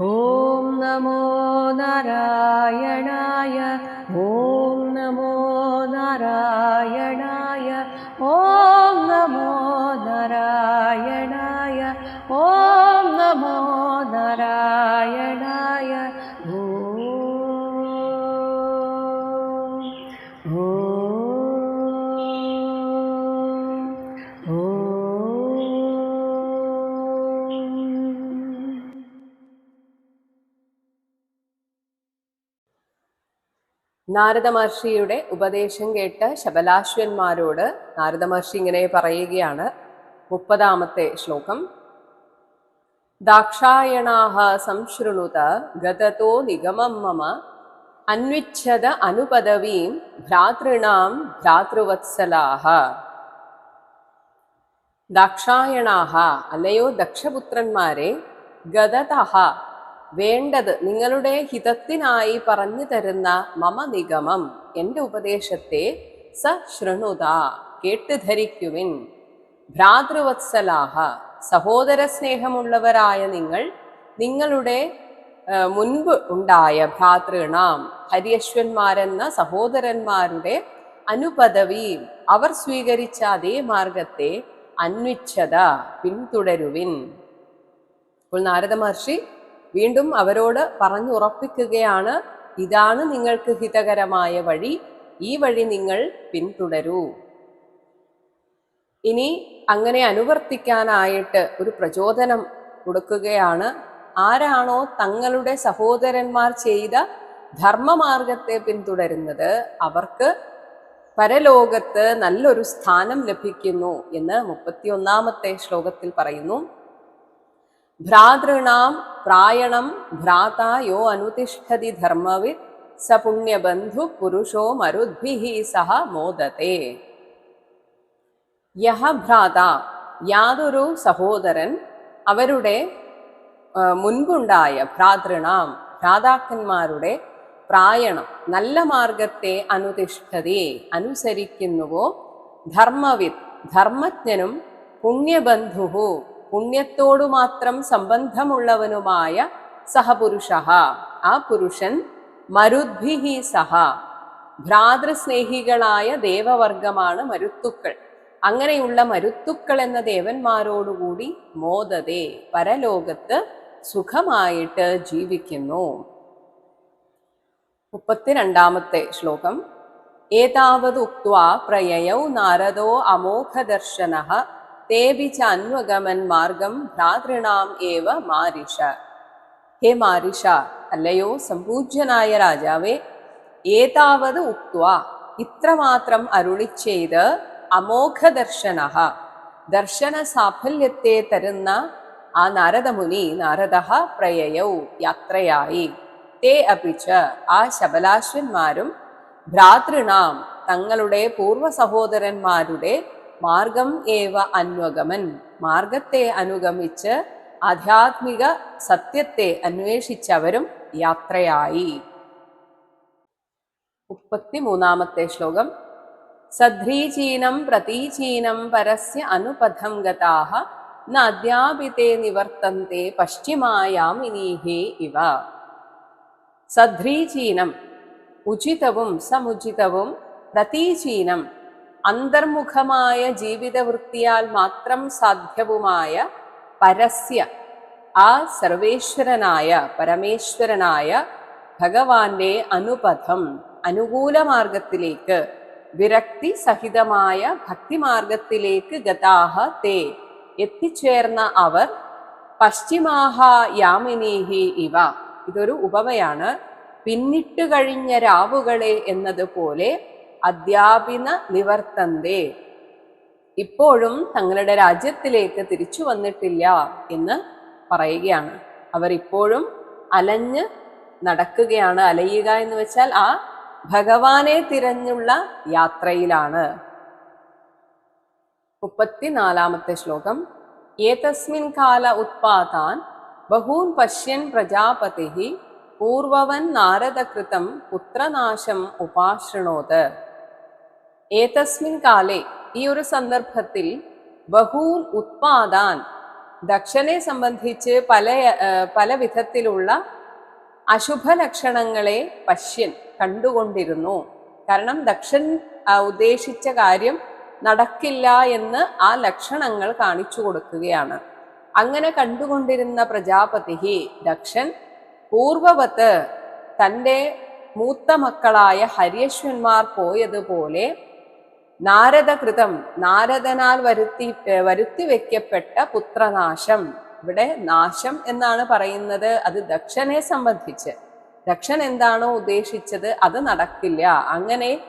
ॐ नमो नारायणाय നാരദ മഹർഷിയുടെ ഉപദേശം കേട്ട് ശബലാശ്വന്മാരോട് നാരദ മഹർഷി ഇങ്ങനെ പറയുകയാണ്. മുപ്പതാമത്തെ ശ്ലോകം. ദാക്ഷായണാഹ സംശൃണുത ഗതതോ നിഗമം മമ. അന്വിച്ഛത അനുപദവീം ഭ്രാതൃണാം ഭ്രാതൃവത്സലാഹ. ദാക്ഷായണാഹ അല്ലയോ ദക്ഷപുത്രന്മാരെ ഗതതഹ വേണ്ടത് നിങ്ങളുടെ ഹിതത്തിനായി പറഞ്ഞു തരുന്ന മമ നിഗമം എന്റെ ഉപദേശത്തെ സ ശൃണുത കേട്ട് ധരിക്കുവിൻ. ഭ്രാതൃവത്സലാഹ സഹോദര സ്നേഹമുള്ളവരായ നിങ്ങൾ നിങ്ങളുടെ മുൻപ് ഉണ്ടായ ഭ്രാതൃണാം ഹരിയശ്വന്മാരെന്ന സഹോദരന്മാരുടെ അനുപദവി അവർ സ്വീകരിച്ച അതേ മാർഗത്തെ അന്വിച്ഛത പിന്തുടരുവിൻ. അപ്പോൾ നാരദ മഹർഷി വീണ്ടും അവരോട് പറഞ്ഞുറപ്പിക്കുകയാണ്. ഇതാണ് നിങ്ങൾക്ക് ഹിതകരമായ വഴി. ഈ വഴി നിങ്ങൾ പിന്തുടരൂ. ഇനി അങ്ങനെ അനുവർത്തിക്കാനായിട്ട് ഒരു പ്രചോദനം കൊടുക്കുകയാണ്. ആരാണോ തങ്ങളുടെ സഹോദരന്മാർ ചെയ്ത ധർമ്മമാർഗത്തെ പിന്തുടരുന്നത് അവർക്ക് പരലോകത്ത് നല്ലൊരു സ്ഥാനം ലഭിക്കുന്നു എന്ന് മുപ്പത്തിയൊന്നാമത്തെ ശ്ലോകത്തിൽ പറയുന്നു. ഭ്രാതൃണാം പ്രായണം ഭ്രാത യോ അനുതിഷ്ഠതി ധർമ്മവിത് സ പുണ്യബന്ധു പുരുഷോ മരുദ്ഭിഹി സഹ മോദത്തെ. യഹ ഭ്രാത യാതൊരു സഹോദരൻ അവരുടെ മുൻപുണ്ടായ ഭ്രാതൃണാം ഭ്രാതാക്കന്മാരുടെ പ്രായണം നല്ല മാർഗത്തെ അനുതിഷ്ഠതി അനുസരിക്കുന്നുവോ? ധർമ്മവിത് ധർമ്മജ്ഞനും പുണ്യബന്ധുഹു പുണ്യത്തോടു മാത്രം സംബന്ധമുള്ളവനുമായ സഹപുരുഷ ആ പുരുഷൻ മരുദ്ഭിഹി സഹ. ഭ്രാതൃസ്നേഹികളായ ദേവവർഗമാണ് മരുത്തുക്കൾ. അങ്ങനെയുള്ള മരുത്തുക്കൾ എന്ന ദേവന്മാരോടുകൂടി മോദതേ പരലോകത്ത് സുഖമായിട്ട് ജീവിക്കുന്നു. മുപ്പത്തിരണ്ടാമത്തെ ശ്ലോകം. ഏതാവത് ഉക്വാ പ്രയയൗ നാരദോ അമോഘദർശന തേബി ച അന്വഗമൻ മാർഗം ഭ്രാതൃണാം ഏവ മാരിഷ. ഹേ മാരിഷ അല്ലയോ സംപൂജ്യനായ രാജാവേ ഏതാവത് ഉക്വ ഇത്രമാത്രം അരുളി ചെയ്ത് അമോഘദർശന. ദർശന സാഫല്യത്തെ തരുന്ന ആ നാരദമുനി നാരദ പ്രയയൗ യാത്രയായി. തേ അപിച്ച് ആ ശബലാശ്വന്മാരും ഭ്രാതൃണാം തങ്ങളുടെ പൂർവ സഹോദരന്മാരുടെ മാർഗം ഏവ അന്വഗമൻ. മാർഗത്തെ അനുഗമിച്ച് ആധ്യാത്മിക സത്യത്തെ അന്വേഷിച്ചവരും യാത്രയായി. മുപ്പത്തിമൂന്നാമത്തെ ശ്ലോകം. സധ്രീചീനം പ്രതീചീനം പരസ്യ അനുപഥം ഗതാഹ. ന അദ്യാപിതേ നിവർത്തന്തെ പശ്ചിമായാമിനീഹേ ഇവ. സധ്രീചീനം ഉചിതവും സമുചിതവും പ്രതീചീനം അന്തർമുഖമായ ജീവിതവൃത്തിയാൽ മാത്രം സാധ്യവുമായ പരസ്യ ആ സർവേശ്വരനായ പരമേശ്വരനായ ഭഗവാന്റെ അനുപഥം അനുകൂല മാർഗത്തിലേക്ക് വിരക്തി സഹിതമായ ഭക്തിമാർഗത്തിലേക്ക് ഗതാഹ തേ എത്തിച്ചേർന്ന അവർ പശ്ചിമാഹ യാമിനീഹി ഇവ. ഇതൊരു ഉപമയാണ്. പിന്നിട്ട് കഴിഞ്ഞ രാവുകളെ എന്നതുപോലെ അധ്യാപിന നിവർത്തന്തേ. ഇപ്പോഴും തങ്ങളുടെ രാജ്യത്തിലേക്ക് തിരിച്ചു വന്നിട്ടില്ല എന്ന് പറയുകയാണ്. അവർ ഇപ്പോഴും അലഞ്ഞ് നടക്കുകയാണ്. അലയുക എന്ന് വെച്ചാൽ ആ ഭഗവാനെ തിരഞ്ഞുള്ള യാത്രയിലാണ്. മുപ്പത്തിനാലാമത്തെ ശ്ലോകം. ഏതസ്മിൻ കാല ഉത്പാതാൻ ബഹൂൻ പശ്യൻ പ്രജാപതി പൂർവവൻ നാരദകൃതം പുത്രനാശം ഉപാശൃണോത്. ഏതസ്മിൻ കാലേ ഈ ഒരു സന്ദർഭത്തിൽ ബഹൂൻ ഉത്പാദാൻ. ദക്ഷനെ സംബന്ധിച്ച് പല പല വിധത്തിലുള്ള അശുഭ ലക്ഷണങ്ങളെ പശ്യൻ കണ്ടുകൊണ്ടിരുന്നു. കാരണം ദക്ഷൻ ഉദ്ദേശിച്ച കാര്യം നടക്കില്ല എന്ന് ആ ലക്ഷണങ്ങൾ കാണിച്ചു കൊടുക്കുകയാണ്. അങ്ങനെ കണ്ടുകൊണ്ടിരുന്ന പ്രജാപതി ദക്ഷൻ പൂർവവത്ത് തന്റെ മൂത്ത മക്കളായ ഹര്യശ്വന്മാർ പോയതുപോലെ നാരദകൃതം നാരദനാൽ വരുത്തി വരുത്തി വെക്കപ്പെട്ട പുത്രനാശം. ഇവിടെ നാശം എന്നാണ് പറയുന്നത്. അത് ദക്ഷനെ സംബന്ധിച്ച്. ദക്ഷൻ എന്താണോ ഉദ്ദേശിച്ചത് അത് നടക്കില്ല. അങ്ങനെ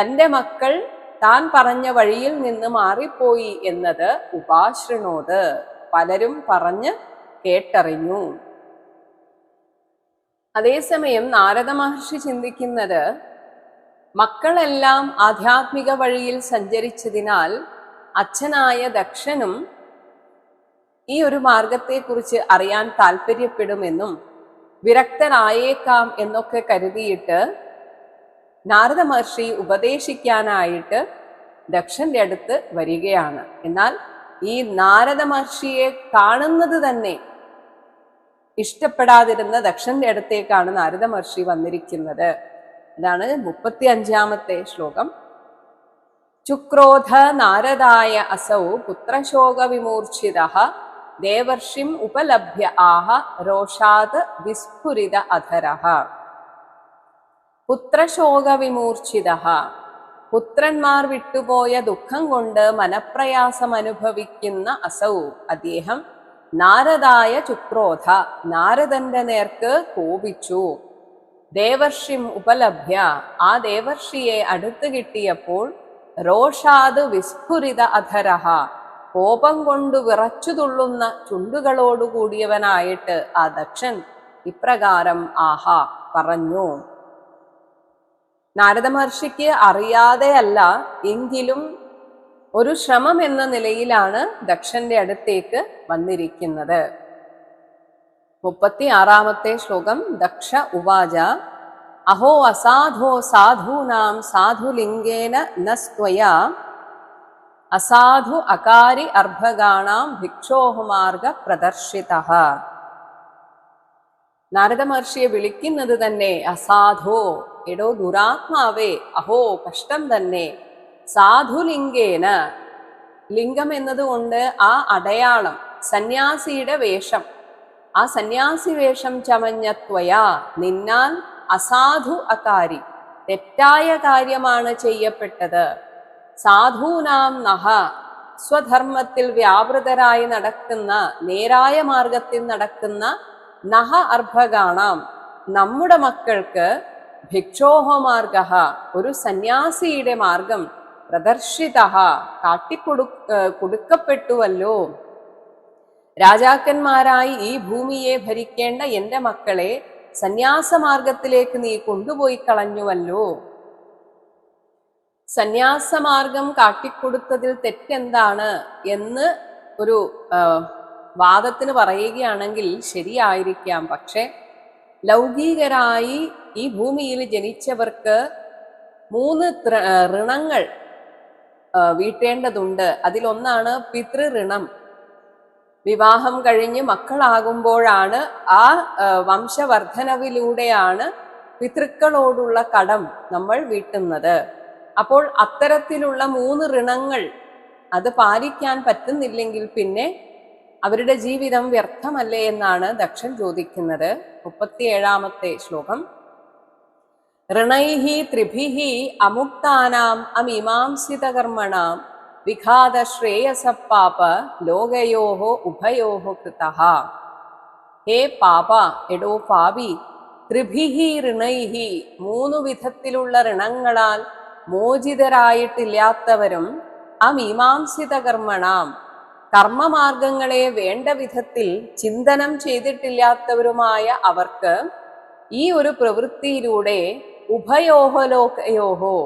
തന്റെ മക്കൾ താൻ പറഞ്ഞ വഴിയിൽ നിന്ന് മാറിപ്പോയി എന്നത് ഉപാശ്രണോത് പലരും പറഞ്ഞ് കേട്ടറിഞ്ഞു. അതേസമയം നാരദ മഹർഷി ചിന്തിക്കുന്നത് മക്കളെല്ലാം ആധ്യാത്മിക വഴിയിൽ സഞ്ചരിച്ചതിനാൽ അച്ഛനായ ദക്ഷനും ഈ ഒരു മാർഗത്തെക്കുറിച്ച് അറിയാൻ താല്പര്യപ്പെടുമെന്നും വിരക്തനായേക്കാം എന്നൊക്കെ കരുതിയിട്ട് നാരദ മഹർഷി ഉപദേശിക്കാനായിട്ട് ദക്ഷന്റെ അടുത്ത് വരികയാണ്. എന്നാൽ ഈ നാരദ മഹർഷിയെ കാണുന്നത് തന്നെ ഇഷ്ടപ്പെടാതിരുന്ന ദക്ഷന്റെ അടുത്തേക്കാണ് നാരദ മഹർഷി വന്നിരിക്കുന്നത്. അതാണ് മുപ്പത്തി അഞ്ചാമത്തെ ശ്ലോകം. ചുക്രോധ നാരദായ അസൗ പുത്രശോക വിമൂർച്ഛിത ദേവർഷിം ഉപലഭ്യ ആഹ രോഷാത് വിസ്ഫുരിത അധര. പുത്രശോക വിമൂർച്ഛിത പുത്രന്മാർ വിട്ടുപോയ ദുഃഖം കൊണ്ട് മനപ്രയാസം അനുഭവിക്കുന്ന അസൗ അദ്ദേഹം നാരദായ ചുക്രോധ നാരദന്റെ നേർക്ക് കോപിച്ചു. ദേവർഷിം ഉപലഭ്യ. ആ ദേവർഷിയെ അടുത്തു കിട്ടിയപ്പോൾ രോഷാത് വിസ്ഫുരിത അധരഹ. കോപം കൊണ്ട് വിറച്ചു തുള്ളുന്ന ചുണ്ടുകളോടുകൂടിയവനായിട്ട് ആ ദക്ഷൻ ഇപ്രകാരം ആഹാ പറഞ്ഞു. നാരദ മഹർഷിക്ക് അറിയാതെയല്ല എങ്കിലും ഒരു ശ്രമം എന്ന നിലയിലാണ് ദക്ഷന്റെ അടുത്തേക്ക് വന്നിരിക്കുന്നത്. മുപ്പത്തി ആറാമത്തെ ശ്ലോകം ദക്ഷ ഉവാച. അഹോ അസാധോ സാധൂനാം സാധുലിംഗേന നസ്ത്വയാ. അസാധു അകാരി അർഭഗാണാം ഭിക്ഷോഹമാർഗ പ്രദർശിത. നാരദ മഹർഷിയെ വിളിക്കുന്നത് തന്നെ അസാധോ എടോ ദുരാത്മാവേ അഹോ കഷ്ടം തന്നെ സാധുലിംഗേന. ലിംഗം എന്നതുകൊണ്ട് ആ അടയാളം സന്യാസിയുടെ വേഷം ആ സന്യാസി വേഷം ചമഞ്ഞ ത്വയാ നിന്നാൽ അസാധു അകാരി. തെറ്റായ കാര്യമാണ് ചെയ്യപ്പെട്ടത്. സാധൂനാം നഹ. സ്വധർമ്മത്തിൽ വ്യാപൃതരായി നടക്കുന്ന നേരായ മാർഗത്തിൽ നടക്കുന്ന നഹ അർഭകാണാം. നമ്മുടെ മക്കൾക്ക് ഭിക്ഷോഹമാർഗ ഒരു സന്യാസിയുടെ മാർഗം പ്രദർശിത കാട്ടിക്കൊടു കൊടുക്കപ്പെട്ടുവല്ലോ. രാജാക്കന്മാരായി ഈ ഭൂമിയെ ഭരിക്കേണ്ട എന്റെ മക്കളെ സന്യാസമാർഗത്തിലേക്ക് നീ കൊണ്ടുപോയി കളഞ്ഞുവല്ലോ. സന്യാസമാർഗം കാട്ടിക്കൊടുത്തതിൽ തെറ്റെന്താണ് എന്ന് ഒരു വാദത്തിന് പറയുകയാണെങ്കിൽ ശരിയായിരിക്കാം. പക്ഷെ ലൗകികരായി ഈ ഭൂമിയിൽ ജനിച്ചവർക്ക് മൂന്ന് ഋണങ്ങൾ വീട്ടേണ്ടതുണ്ട്. അതിലൊന്നാണ് പിതൃഋണം വിവാഹം കഴിഞ്ഞ് മക്കളാകുമ്പോഴാണ് ആ വംശവർദ്ധനവിലൂടെയാണ് പിതൃക്കളോടുള്ള കടം നമ്മൾ വീട്ടുന്നത്. അപ്പോൾ അത്തരത്തിലുള്ള മൂന്ന് ഋണങ്ങൾ അത് പാലിക്കാൻ പറ്റുന്നില്ലെങ്കിൽ പിന്നെ അവരുടെ ജീവിതം വ്യർത്ഥമല്ലേ എന്നാണ് ദക്ഷൻ ചോദിക്കുന്നത്. മുപ്പത്തിയേഴാമത്തെ ശ്ലോകം. ഋണൈഹി ത്രിഭിഹി അമുക്താനാം അമീമാംസിതകർമ്മണാം വിഘാത ശ്രേയസ പാപ ലോകയോः ഉഭയോः കൃതഃ ഹേ പാപ എടോ പാപി ത്രിഭിഹി ഋണൈഹി മൂന്നു വിധത്തിലുള്ള ഋണങ്ങളാൽ മോചിതരായിട്ടില്ലാത്തവരും അമീമാംസിത കർമ്മണാം. കർമ്മമാർഗങ്ങളെ വേണ്ട വിധത്തിൽ ചിന്തനം ചെയ്തിട്ടില്ലാത്തവരുമായ അവർക്ക് ഈ ഒരു പ്രവൃത്തിയിലൂടെ ഉഭയോഹോ ലോകയോഹോ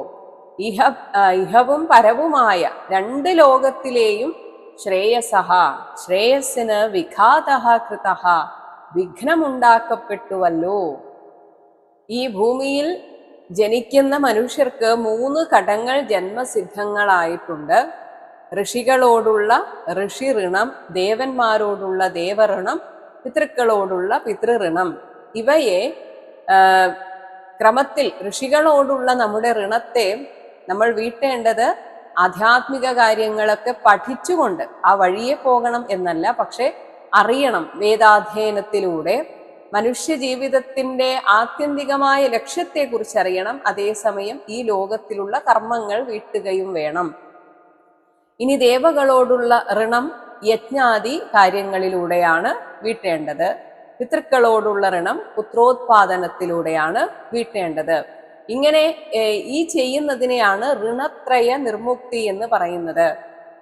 ഇഹ ഇഹവും പരവുമായ രണ്ട് ലോകത്തിലെയും ശ്രേയസഹ ശ്രേയസ്സിന് വിഘാത കൃത വിഘ്നമുണ്ടാക്കപ്പെട്ടുവല്ലോ. ഈ ഭൂമിയിൽ ജനിക്കുന്ന മനുഷ്യർക്ക് മൂന്ന് കടങ്ങൾ ജന്മസിദ്ധങ്ങളായിട്ടുണ്ട്. ഋഷികളോടുള്ള ഋഷി ഋണം ദേവന്മാരോടുള്ള ദേവഋണം പിതൃക്കളോടുള്ള പിതൃഋണം. ഇവയെ ക്രമത്തിൽ ഋഷികളോടുള്ള നമ്മുടെ ഋണത്തെ നമ്മൾ വീട്ടേണ്ടത് ആധ്യാത്മിക കാര്യങ്ങളൊക്കെ പഠിച്ചുകൊണ്ട് ആ വഴിയെ പോകണം എന്നല്ല പക്ഷെ അറിയണം വേദാധ്യയനത്തിലൂടെ മനുഷ്യ ജീവിതത്തിന്റെ ആത്യന്തികമായ ലക്ഷ്യത്തെക്കുറിച്ച് അറിയണം. അതേസമയം ഈ ലോകത്തിലുള്ള കർമ്മങ്ങൾ വീട്ടുകയും വേണം. ഇനി ദേവകളോടുള്ള ഋണം യജ്ഞാദി കാര്യങ്ങളിലൂടെയാണ് വീട്ടേണ്ടത്. പിതൃക്കളോടുള്ള ഋണം പുത്രോത്പാദനത്തിലൂടെയാണ് വീട്ടേണ്ടത്. ഇങ്ങനെ ഈ ചെയ്യുന്നതിനെയാണ് ഋണത്രയ നിർമുക്തി എന്ന് പറയുന്നത്.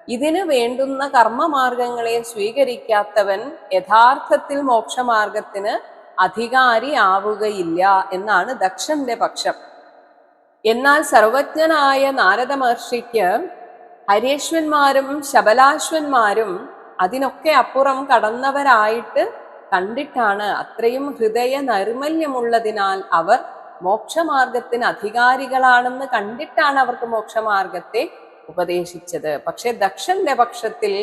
ഇതിനു വേണ്ടുന്ന കർമ്മമാർഗങ്ങളെ സ്വീകരിക്കാത്തവൻ യഥാർത്ഥത്തിൽ മോക്ഷമാർഗത്തിന് അധികാരി ആവുകയില്ല എന്നാണ് ദക്ഷന്റെ പക്ഷം. എന്നാൽ സർവജ്ഞനായ നാരദ മഹർഷിക്ക് ഹരേശ്വന്മാരും ശബലാശ്വന്മാരും അതിനൊക്കെ അപ്പുറം കടന്നവരായിട്ട് കണ്ടിട്ടാണ് അത്രയും ഹൃദയ നൈർമല്യമുള്ളതിനാൽ അവർ മോക്ഷമാർഗത്തിന് അധികാരികളാണെന്ന് കണ്ടിട്ടാണ് അവർക്ക് മോക്ഷമാർഗത്തെ ഉപദേശിച്ചത്. പക്ഷെ ദക്ഷന്റെ പക്ഷത്തിൽ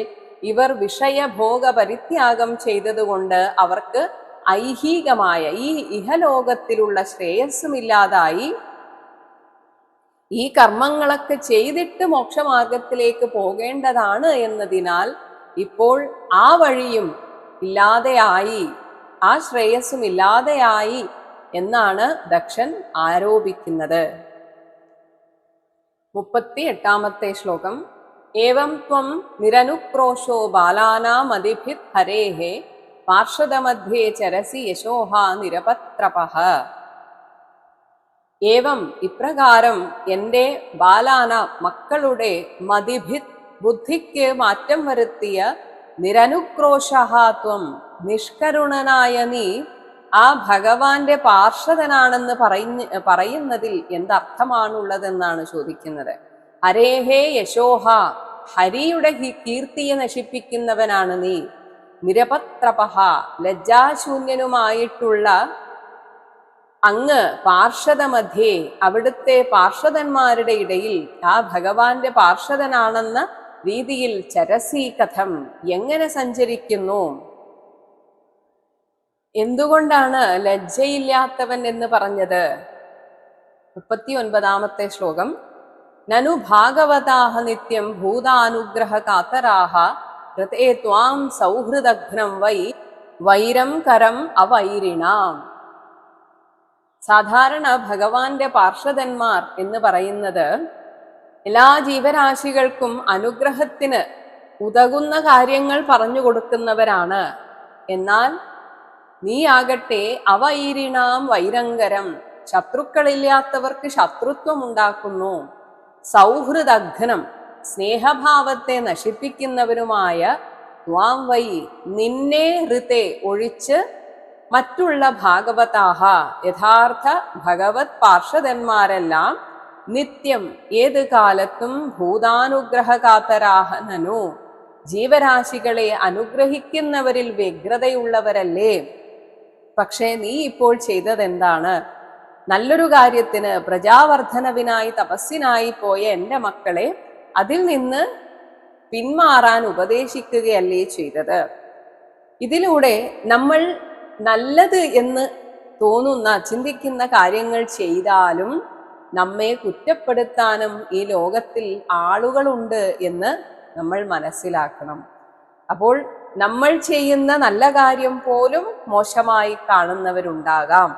ഇവർ വിഷയഭോഗ പരിത്യാഗം ചെയ്തതുകൊണ്ട് അവർക്ക് ഐഹികമായ ഈ ഇഹലോകത്തിലുള്ള ശ്രേയസ്സുമില്ലാതായി. ഈ കർമ്മങ്ങളൊക്കെ ചെയ്തിട്ട് മോക്ഷമാർഗത്തിലേക്ക് പോകേണ്ടതാണ് എന്നതിനാൽ ഇപ്പോൾ ആ വഴിയും ഇല്ലാതെയായി ആ ശ്രേയസ്സും ഇല്ലാതെയായി എന്നാണ് ദക്ഷൻ ആരോപിക്കുന്നത്. മുപ്പത്തി എട്ടാമത്തെ ശ്ലോകം. ഏവം ത്വം നിരനുക്രോശോ ബാലാനാമതിഭിത് ഹരേഹേ പാർഷദമധ്യേ ചരസി യശോഹ നിരപത്രപഹ ഏവം ഇപ്രകാരം എന്റെ ബാലാന മക്കളുടെ മതിഭിത് ബുദ്ധിക്ക് മാറ്റം വരുത്തിയ നിരനുക്രോശഹാത്വം നിഷ്കരുണനായ നീ ആ ഭഗവാന്റെ പാർഷദനാണെന്ന് പറയുന്ന പറയുന്നതിൽ എന്തർത്ഥമാണുള്ളതെന്നാണ് ചോദിക്കുന്നത്. ഹരേഹേ യശോഹ ഹരിയുടെ കീർത്തിയെ നശിപ്പിക്കുന്നവനാണ് നീ. നിരപത്രപഹ ലജ്ജാശൂന്യനുമായിട്ടുള്ള അങ്ങ് പാർഷദമധ്യേ അവിടുത്തെ പാർഷദന്മാരുടെ ഇടയിൽ ആ ഭഗവാന്റെ പാർഷദനാണെന്ന രീതിയിൽ ചരസീ കഥം എങ്ങനെ സഞ്ചരിക്കുന്നു? എന്തുകൊണ്ടാണ് ലജ്ജയില്ലാത്തവൻ എന്ന് പറഞ്ഞത്? മുപ്പത്തി ഒൻപതാമത്തെ ശ്ലോകം. നനു ഭാഗവതാഹ നിത്യം ഭൂതാനുഗ്രഹ കാതരാഹ. ഹൃതേ ത്വാം സൗഹൃദഘ്നം വൈ വൈരം കരം അവൈരിണാം. സാധാരണ ഭഗവാന്റെ പാർഷദന്മാർ എന്ന് പറയുന്നത് എല്ലാ ജീവരാശികൾക്കും അനുഗ്രഹത്തിന് ഉതകുന്ന കാര്യങ്ങൾ പറഞ്ഞു കൊടുക്കുന്നവരാണ്. എന്നാൽ നീ ആകട്ടെ അവൈരിണാം വൈരങ്കരം ശത്രുക്കളില്ലാത്തവർക്ക് ശത്രുത്വം ഉണ്ടാക്കുന്നു സൗഹൃദഘ്നം. സ്നേഹഭാവത്തെ നശിപ്പിക്കുന്നവരുമായ ത്വാം വൈ നിന്നെ ഋത്തെ ഒഴിച്ച് മറ്റുള്ള ഭാഗവതാഹ. യഥാർത്ഥ ഭഗവത് പാർഷദന്മാരെല്ലാം നിത്യം ഏത് കാലത്തും ഭൂതാനുഗ്രഹകാത്തരാഹനനു ജീവരാശികളെ അനുഗ്രഹിക്കുന്നവരിൽ വ്യഗ്രതയുള്ളവരല്ലേ? പക്ഷേ നീ ഇപ്പോൾ ചെയ്തതെന്താണ്? നല്ലൊരു കാര്യത്തിന് പ്രജാവർദ്ധനവിനായി തപസ്സിനായി പോയ എന്റെ മക്കളെ അതിൽ നിന്ന് പിന്മാറാൻ ഉപദേശിക്കുകയല്ലേ ചെയ്തത്? ഇതിലൂടെ നമ്മൾ നല്ലത് എന്ന് തോന്നുന്ന ചിന്തിക്കുന്ന കാര്യങ്ങൾ ചെയ്താലും നമ്മെ കുറ്റപ്പെടുത്താനും ഈ ലോകത്തിൽ ആളുകളുണ്ട് എന്ന് നമ്മൾ മനസ്സിലാക്കണം. അപ്പോൾ നമ്മൾ ചെയ്യുന്ന നല്ല കാര്യം പോലും മോശമായി കാണുന്നവരുണ്ടാകാം.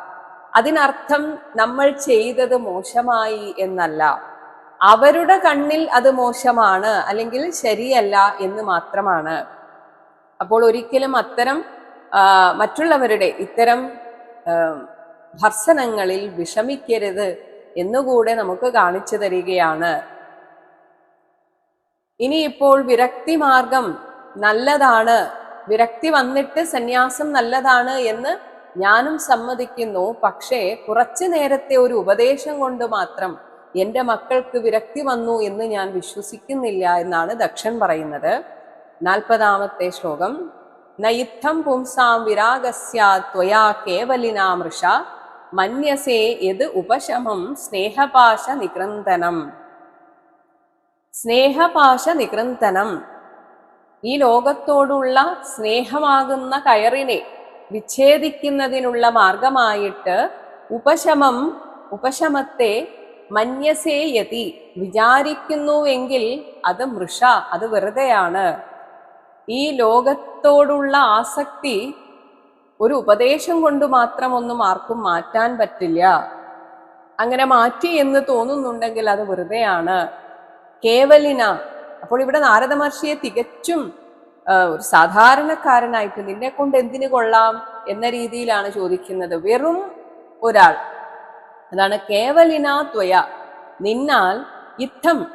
അതിനർത്ഥം നമ്മൾ ചെയ്തത് മോശമായി എന്നല്ല. അവരുടെ കണ്ണിൽ അത് മോശമാണ് അല്ലെങ്കിൽ ശരിയല്ല എന്ന് മാത്രമാണ്. അപ്പോൾ ഒരിക്കലും അത്തരം മറ്റുള്ളവരുടെ ഇത്തരം ഭർസനങ്ങളിൽ വിഷമിക്കരുത് എന്നുകൂടെ നമുക്ക് കാണിച്ചു തരികയാണ്. ഇനിയിപ്പോൾ വിരക്തി മാർഗം നല്ലതാണ്. വിരക്തി വന്നിട്ട് സന്യാസം നല്ലതാണ് എന്ന് ഞാനും സമ്മതിക്കുന്നു. പക്ഷേ കുറച്ചു നേരത്തെ ഒരു ഉപദേശം കൊണ്ട് മാത്രം എന്റെ മക്കൾക്ക് വിരക്തി വന്നു എന്ന് ഞാൻ വിശ്വസിക്കുന്നില്ല എന്നാണ് ദക്ഷൻ പറയുന്നത്. നാൽപ്പതാമത്തെ ശ്ലോകം. നയിത്തം പുംസാം വിരാഗസ്യാ ത്വയാ കേവലിനാമൃഷ മന്യസേ യത് ഉപശമം സ്നേഹപാശ നികൃന്തനം സ്നേഹപാശ നികൃന്തനം ഈ ലോകത്തോടുള്ള സ്നേഹമാകുന്ന കയറിനെ വിച്ഛേദിക്കുന്നതിനുള്ള മാർഗമായിട്ട് ഉപശമം ഉപശമത്തെ മന്യസേയതി വിചാരിക്കുന്നുവെങ്കിൽ അത് മൃഷ അത് വെറുതെയാണ്. ഈ ലോകത്തോടുള്ള ആസക്തി ഒരു ഉപദേശം കൊണ്ട് മാത്രമൊന്നും ആർക്കും മാറ്റാൻ പറ്റില്ല. അങ്ങനെ മാറ്റി എന്ന് തോന്നുന്നുണ്ടെങ്കിൽ അത് വെറുതെയാണ്. കേവലിന അപ്പോൾ ഇവിടെ നാരദ മഹർഷിയെ തികച്ചും ഒരു സാധാരണക്കാരനായിട്ട് നിന്നെ കൊണ്ട് എന്തിനു കൊള്ളാം എന്ന രീതിയിലാണ് ചോദിക്കുന്നത്. വെറും ഒരാൾ. അതാണ് കേവലിനാ ത്വയ. നിന്നാൽ ഇത്തം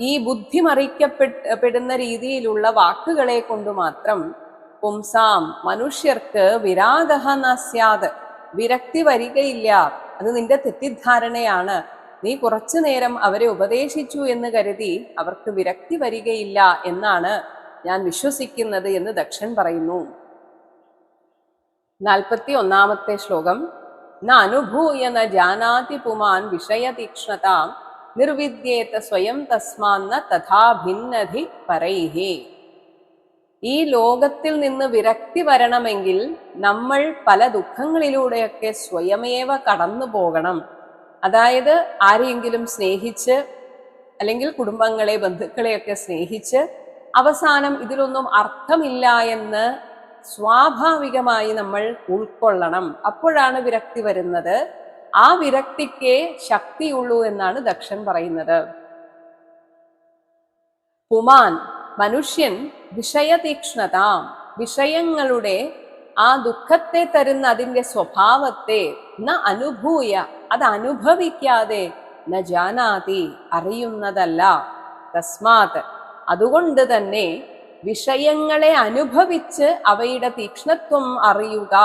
ഈ ബുദ്ധി മറിക്കപ്പെടുന്ന രീതിയിലുള്ള വാക്കുകളെ കൊണ്ട് മാത്രം പുംസാം. മനുഷ്യർക്ക് വിരാഗഹ നസ്യാത്. വിരക്തി വരികയില്ല. അത് നിന്റെ തെറ്റിദ്ധാരണയാണ്. നീ കുറച്ചു നേരം അവരെ ഉപദേശിച്ചു എന്ന് കരുതി അവർക്ക് വിരക്തി വരികയില്ല എന്നാണ് ഞാൻ വിശ്വസിക്കുന്നത് എന്ന് ദക്ഷൻ പറയുന്നു. നാൽപ്പത്തി ഒന്നാമത്തെ ശ്ലോകം. ന അനുഭൂയ ന ജാനാതി പുമാൻ വിഷയതീക്ഷ്ണതാം നിർവിദ്യേത സ്വയം തസ്മാന്ന തഥാ ഭിന്നധി പരൈഹി. ഈ ലോകത്തിൽ നിന്ന് വിരക്തി വരണമെങ്കിൽ നമ്മൾ പല ദുഃഖങ്ങളിലൂടെയൊക്കെ സ്വയമേവ കടന്നു പോകണം അതായത് ആരെയെങ്കിലും സ്നേഹിച്ച് അല്ലെങ്കിൽ കുടുംബങ്ങളെ ബന്ധുക്കളെയൊക്കെ സ്നേഹിച്ച് അവസാനം ഇതിലൊന്നും അർത്ഥമില്ല എന്ന് സ്വാഭാവികമായി നമ്മൾ ഉൾക്കൊള്ളണം. അപ്പോഴാണ് വിരക്തി വരുന്നത്. ആ വിരക്തിക്കേ ശക്തിയുള്ളൂ എന്നാണ് ദക്ഷൻ പറയുന്നത്. പുമാൻ മനുഷ്യൻ വിഷയതീക്ഷ്ണത. വിഷയങ്ങളുടെ ആ ദുഃഖത്തെ തരുന്ന അതിന്റെ സ്വഭാവത്തെ ന അനുഭൂയ അത് അനുഭവിക്കാതെ ന ജാനാതി അറിയുന്നതല്ല. തസ്മാത്. അതുകൊണ്ട് തന്നെ വിഷയങ്ങളെ അനുഭവിച്ച് അവയുടെ തീക്ഷ്ണത്വം അറിയുക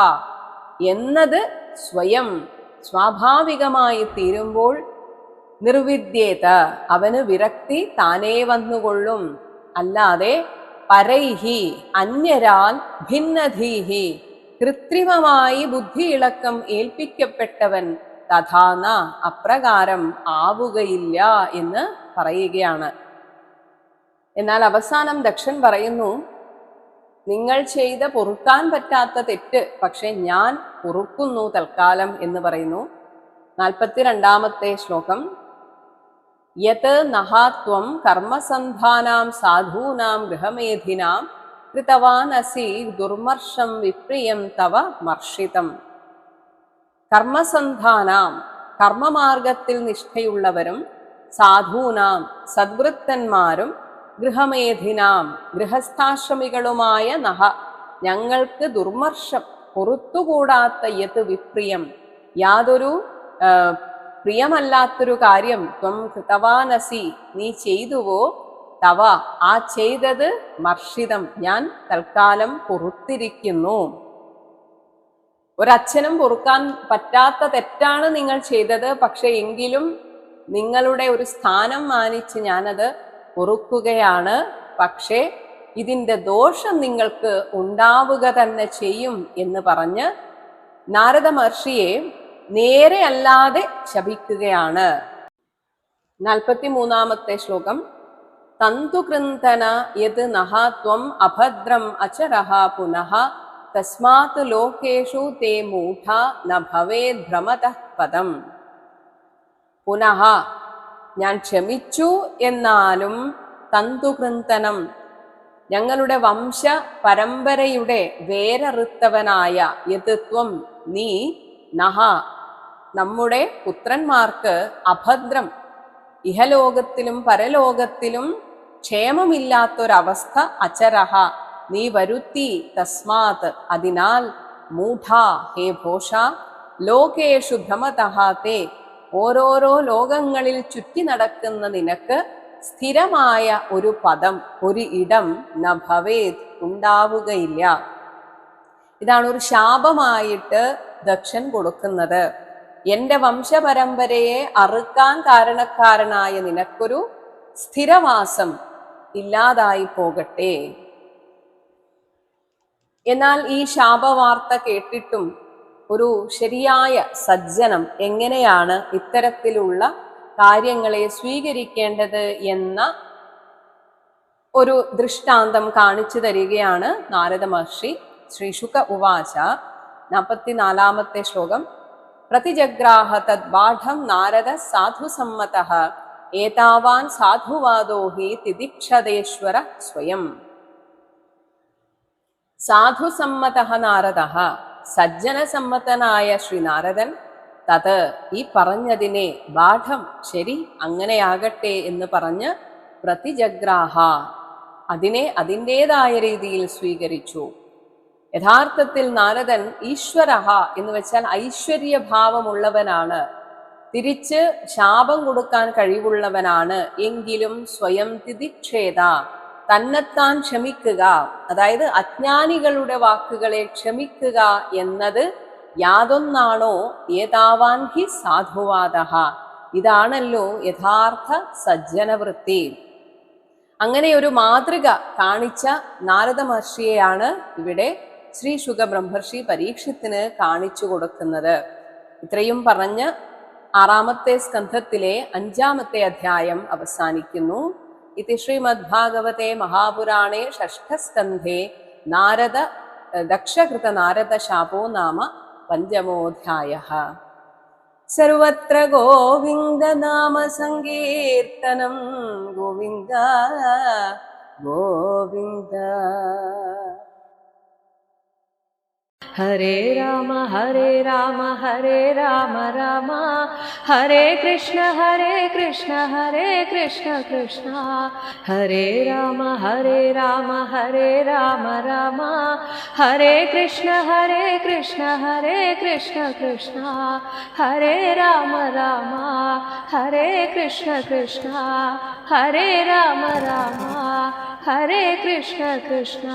എന്നത് സ്വയം സ്വാഭാവികമായി തീരുമ്പോൾ നിർവിദ്യേത. അവന് വിരക്തി താനേ വന്നുകൊള്ളും. അല്ലാതെ പരൈഹി അന്യരാൽ ഭിന്നധീഹി കൃത്രിമമായി ബുദ്ധിയിളക്കം ഏൽപ്പിക്കപ്പെട്ടവൻ തഥാന അപ്രകാരം ആവുകയില്ല എന്ന് പറയുകയാണ്. എന്നാൽ അവസാനം ദക്ഷൻ പറയുന്നു നിങ്ങൾ ചെയ്ത പൊറുക്കാൻ പറ്റാത്ത തെറ്റ് പക്ഷെ ഞാൻ പൊറുക്കുന്നു തൽക്കാലം എന്ന് പറയുന്നു. നാൽപ്പത്തിരണ്ടാമത്തെ ശ്ലോകം യത് നഹാത്വം കർമ്മസന്ധാനാം സാധൂനാം ഗൃഹമേധിനാം കൃതവാൻ അസി ദുർമർഷം വിപ്രിയം തവ മർഷിതം കർമ്മസന്ധാനാം കർമ്മമാർഗത്തിൽ നിഷ്ഠയുള്ളവരും സാധൂനാം സദ്വൃത്തന്മാരും ഗൃഹമേധിനാം ഗൃഹസ്ഥാശ്രമികളുമായ നഹ ഞങ്ങൾക്ക് ദുർമർഷം പൊറത്തുകൂടാത്ത യത് വിപ്രിയം യാതൊരു പ്രിയമല്ലാത്തൊരു കാര്യം ത്വം കൃതവാനസി നീ ചെയ്തുവോ? തവ ആ ചെയ്തത് മർഷിതം ഞാൻ തൽക്കാലം പൊറത്തിരിക്കുന്നു. ഒരച്ഛനും പൊറുക്കാൻ പറ്റാത്ത തെറ്റാണ് നിങ്ങൾ ചെയ്തത്. പക്ഷെ എങ്കിലും നിങ്ങളുടെ ഒരു സ്ഥാനം മാനിച്ച് ഞാനത് പൊറുക്കുകയാണ്. പക്ഷേ ഇതിന്റെ ദോഷം നിങ്ങൾക്ക് ഉണ്ടാവുക തന്നെ ചെയ്യും എന്ന് പറഞ്ഞ് നാരദ മഹർഷിയെ നേരെ അല്ലാതെ ശപിക്കുകയാണ്. നാൽപ്പത്തി മൂന്നാമത്തെ ശ്ലോകം. തന്തുകൃന്തന യത് നഹ ത്വം അഭദ്രം അചരഹ പുനഃ തസ്മാത് ലോകേഷു തേ മൂഢ ന ഭവേത് ഭ്രമത പദം പുനഃ ഞാൻ ക്ഷമിച്ചു എന്നാലും തന്തുകൃന്തനം ഞങ്ങളുടെ വംശ പരമ്പരയുടെ വേരറുത്തവനായ യഥത്വം നീ നഹ നമ്മുടെ പുത്രന്മാർക്ക് അഭദ്രം ഇഹലോകത്തിലും പരലോകത്തിലും ക്ഷേമമില്ലാത്തൊരവസ്ഥ അചരഹ നീ വരുത്തി തസ്മാത്. അതിനാൽ മൂഢ ഹേ ഭോഷ ലോകേഷു ഭ്രമതഹാത്തെ ഓരോരോ ലോകങ്ങളിൽ ചുറ്റി നടക്കുന്ന നിനക്ക് സ്ഥിരമായ ഒരു പദം ഒരു ഇടം ന ഭവേത് ഉണ്ടാവുകയില്ല. ഇതാണ് ഒരു ശാപമായിട്ട് ദക്ഷൻ കൊടുക്കുന്നത്. എന്റെ വംശപരമ്പരയെ അറുക്കാൻ കാരണക്കാരനായ നിനക്കൊരു സ്ഥിരവാസം ഇല്ലാതായി പോകട്ടെ. എന്നാൽ ഈ ശാപവാർത്ത കേട്ടിട്ടും ഒരു ശരിയായ സജ്ജനം എങ്ങനെയാണ് ഇത്തരത്തിലുള്ള കാര്യങ്ങളെ സ്വീകരിക്കേണ്ടത് എന്ന ഒരു ദൃഷ്ടാന്തം കാണിച്ചു തരികയാണ് നാരദ മഹർഷി ശ്രീ ശുക ഉവാച. നാൽപ്പത്തിനാലാമത്തെ ശ്ലോകം. പ്രതിജഗ്രാഹ തദ്ബാഠം നാരദ സാധുസമ്മത. ഏതാവാൻ സാധുവാദോ ഹി തിദിക്ഷതേശ്വര സ്വയം. സാധുസമ്മത നാരദ. സജ്ജനസമ്മതനായ ശ്രീ നാരദൻ തത് ഈ പറഞ്ഞതിനെ ബാഠം ശരി അങ്ങനെയാകട്ടെ എന്ന് പറഞ്ഞ് പ്രതിജഗ്രാഹ. അതിനെ അതിന്റെതായ രീതിയിൽ സ്വീകരിച്ചു. യഥാർത്ഥത്തിൽ നാരദൻ ഈശ്വരഹ എന്ന് വെച്ചാൽ ഐശ്വര്യഭാവമുള്ളവനാണ്. തിരിച്ച് ശാപം കൊടുക്കാൻ കഴിവുള്ളവനാണ്. എങ്കിലും സ്വയം തിദിക്ഷേത തന്നെത്താൻ ക്ഷമിക്കുക. അതായത് അജ്ഞാനികളുടെ വാക്കുകളെ ക്ഷമിക്കുക എന്നത് യാതൊന്നാണോ? ഏതാവാൻ ഹി സാധുവാദ ഇതാണല്ലോ യഥാർത്ഥ സജ്ജനവൃത്തി. അങ്ങനെ ഒരു മാതൃക കാണിച്ച നാരദ മഹർഷിയെയാണ് ഇവിടെ ശ്രീ ശുഗ ബ്രഹ്മർഷി പരീക്ഷത്തിന് കാണിച്ചു കൊടുക്കുന്നത്. ഇത്രയും പറഞ്ഞ് ആറാമത്തെ സ്കന്ധത്തിലെ അഞ്ചാമത്തെ അധ്യായം അവസാനിക്കുന്നു. ഇത് ശ്രീമദ്ഭാഗവത്തെ മഹാപുരാണേ ഷഷ്ഠസ്കന്ധേ നാരദ ദക്ഷകൃത നാരദ ശാപോ നാമ പഞ്ചമോധ്യായ സർവത്ര ഗോവിന്ദനാമ ಹರೇ ರಾಮ ಹರೇ ರಾಮ ಹರೇ ರಾಮ ರಾಮ ಹರೇ ಕೃಷ್ಣ ಹರೇ ಕೃಷ್ಣ ಹರೇ ಕೃಷ್ಣ ಕೃಷ್ಣ ಹರೇ ರಾಮ ಹರೇ ರಾಮ ಹರೇ ರಾಮ ರಾಮ ಹರೇ ಕೃಷ್ಣ ಹರೇ ಕೃಷ್ಣ ಹರೇ ಕೃಷ್ಣ ಕೃಷ್ಣ ಹರೇ ರಾಮ ರಾಮ ಹರೇ ಕೃಷ್ಣ ಕೃಷ್ಣ ಹರೇ ರಾಮ ರಾಮ ಹರೇ ಕೃಷ್ಣ ಕೃಷ್ಣ